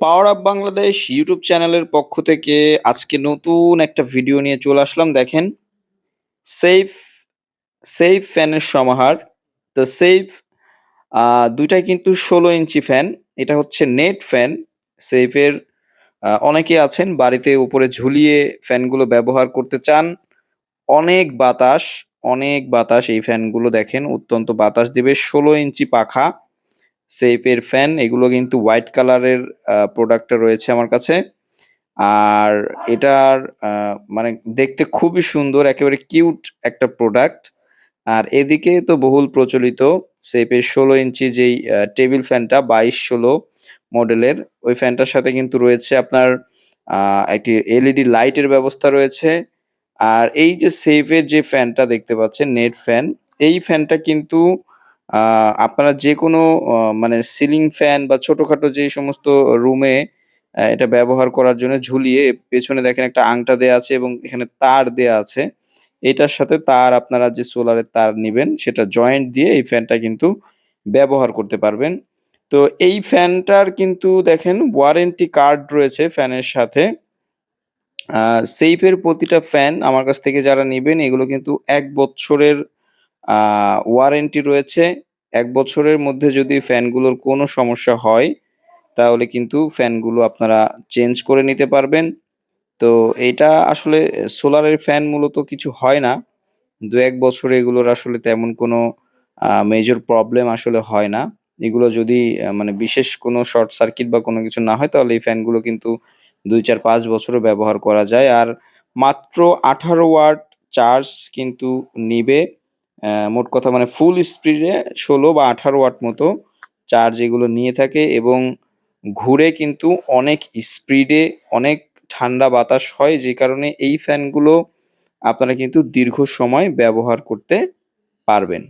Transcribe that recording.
Power up Bangladesh YouTube চ্যানেলের পক্ষ থেকে আজকে নতুন একটা ভিডিও নিয়ে চলে আসলাম। দেখেন সেফ সেফ ফ্যানের সমাহার। তো সেফ দুইটাই কিন্তু ষোলো ইঞ্চি ফ্যান এটা হচ্ছে নেট ফ্যান সেফের অনেকে আছেন বাড়িতে উপরে ঝুলিয়ে ফ্যানগুলো ব্যবহার করতে চান। অনেক বাতাস অনেক বাতাস এই ফ্যানগুলো দেখেন, অত্যন্ত বাতাস দেবে। ষোলো ইঞ্চি পাখা। সেফের ফ্যান এগুলো কিন্তু হোয়াইট কালারের প্রোডাক্টটা রয়েছে আমার কাছে। আর এটার মানে দেখতে খুবই সুন্দর, একেবারে কিউট একটা প্রোডাক্ট আর এদিকে তো বহুল প্রচলিত সেফের ষোলো ইঞ্চি যেই টেবিল ফ্যানটা বাইশ ষোলো মডেলের, ওই ফ্যানটার সাথে কিন্তু রয়েছে আপনার একটি এলইডি লাইটের ব্যবস্থা রয়েছে। আর এই যে সেফের যে ফ্যানটা দেখতে পাচ্ছেন নেট ফ্যান এই ফ্যানটা কিন্তু আপনারা যে কোনো মানে সিলিং ফ্যান বা ছোটখাটো যে সমস্ত রুমে এটা ব্যবহার করার জন্য ঝুলিয়ে পেছনে দেখেন একটা আংটা দেয়া আছে এবং এখানে তার দেয়া আছে। এটার সাথে তার আপনারা যে সোলারের তার নেবেন, সেটা জয়েন্ট দিয়ে এই ফ্যানটা কিন্তু ব্যবহার করতে পারবেন। তো এই ফ্যানটার কিন্তু দেখেন ওয়ারেন্টি কার্ড রয়েছে ফ্যানের সাথে। সেইফের প্রতিটা ফ্যান আমার কাছ থেকে যারা নেবেন, এগুলো কিন্তু এক বছরের ওয়ারেন্টি রয়েছে। এক বছরের মধ্যে যদি ফ্যানগুলোর কোনো সমস্যা হয়, তাহলে কিন্তু ফ্যানগুলো আপনারা চেঞ্জ করে নিতে পারবেন। তো এইটা আসলে সোলারের ফ্যান মূলত কিছু হয় না। দু এক বছরে এগুলোর আসলে তেমন কোনো মেজর প্রবলেম আসলে হয় না। এগুলো যদি মানে বিশেষ কোনো শর্ট সার্কিট বা কোনো কিছু না হয়, তাহলে এই ফ্যানগুলো কিন্তু দুই চার পাঁচ বছরও ব্যবহার করা যায়। আর মাত্র আঠারো ওয়াট চার্জ কিন্তু নিবে। মোট কথা মানে ফুল স্পিডে ষোলো বা আঠারো ওয়াট মতো চার্জ এগুলো নিয়ে থাকে এবং ঘুরে কিন্তু অনেক স্পিডে অনেক ঠান্ডা বাতাস হয় যে কারণে এই ফ্যানগুলো আপনারা কিন্তু দীর্ঘ সময় ব্যবহার করতে পারবেন।